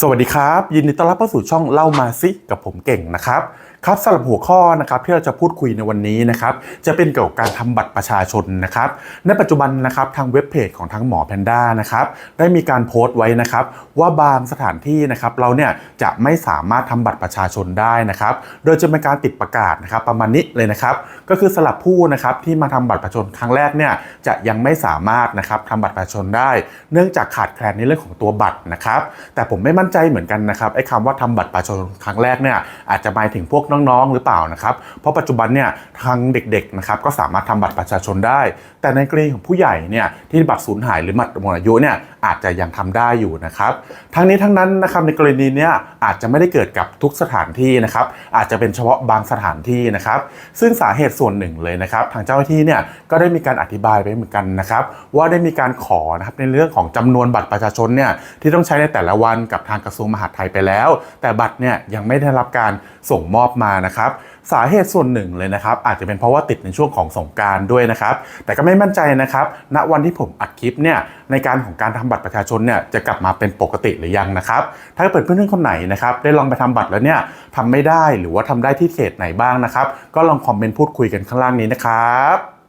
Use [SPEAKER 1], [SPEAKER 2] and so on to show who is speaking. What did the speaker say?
[SPEAKER 1] สวัสดีครับ ยินดีต้อนรับเข้าสู่ช่องเล่ามาซิกับผมเก่งนะครับครับสำหรับหัวข้อนะครับที่เราจะพูดคุยในวันนี้นะครับจะเป็นเกี่ยวกับการทำบัตรประชาชนนะครับในปัจจุบันนะครับทางเว็บเพจของทั้งหมอแพนด้านะครับได้มีการโพสต์ไว้นะครับว่าบางสถานที่นะครับเราเนี่ยจะไม่สามารถทำบัตรประชาชนได้นะครับโดยจะเป็นการติดประกาศนะครับประมาณนี้เลยนะครับก็คือสลับผู้นะครับที่มาทำบัตรประชาชนครั้งแรกเนี่ยจะยังไม่สามารถนะครับทำบัตรประชาชนได้ เนื่องจากขาดแคลนในเรื่องของตัวบัตรนะครับแต่ผมไม่มั่นใจเหมือนกันนะครับไอ้คำว่าทำบัตรประชาชนครั้งแรกเนี่ยอาจจะหมายถึงพวกน้องๆ หรือเปล่านะครับ เพราะปัจจุบันเนี่ยทางเด็กๆนะครับก็สามารถทำบัตรประชาชนได้ แต่ในกรณีของผู้ใหญ่เนี่ยที่บัตรสูญหายหรือบัตรหมดอายุเนี่ยอาจจะยังทำได้อยู่นะครับทั้งนี้ทั้งนั้นนะครับในกรณีเนี้ยอาจจะไม่ได้เกิดกับทุกสถานที่นะครับอาจจะเป็นเฉพาะบางสถานที่นะครับซึ่งสาเหตุส่วนหนึ่งเลยนะครับ ทางเจ้าหน้าที่เนี่ยก็ได้มีการอธิบายไปเหมือนกันนะครับว่าได้มีการขอนะครับในเรื่องของจำนวนบัตรประชาชนเนี่ยที่ต้องใช้ในแต่ละวันกับทางกระทรวงมหาดไทยไปแล้ว แต่บัตรเนี่ยยังไม่ได้รับการส่งมอบมานะครับสาเหตุส่วนหนึ่งเลยนะครับ อาจจะเป็นเพราะว่าติดในช่วงของสงกรารด้วยนะครับ แต่ก็ไม่มั่นใจนะครับ ณวันที่ผมอัดคลิปเนี่ยในการของการทำบัตรประชาชนเนี่ยจะกลับมาเป็นปกติหรือยังนะครับ ถ้าเปิดเพื่อนๆคนไหนนะครับได้ลองไปทำบัตรแล้วเนี่ยทำไม่ได้หรือว่าทำได้ที่เขตไหนบ้างนะครับ ก็ลองคอมเมนต์พูดคุยกันข้างล่างนี้นะครับ